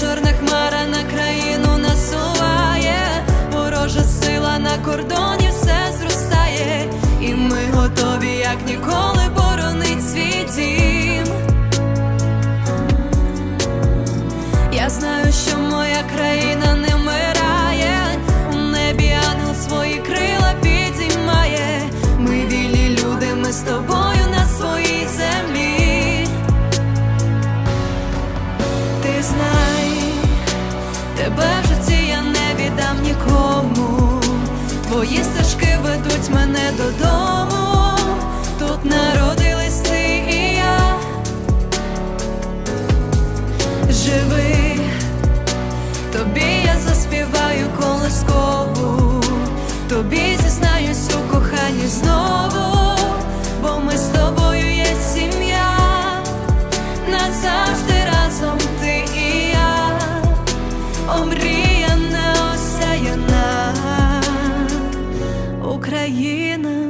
чорна хмара на країну насуває, ворожа сила на кордоні все зростає, і ми готові, як ніколи, Твої стежки ведуть мене додому. Тут народились ти і я. Живи, тобі я заспіваю колискову, тобі зізнаюсь у коханні знову, бо ми з тобою є сім'я. Назавжди разом ти і я. Омріяна Україна.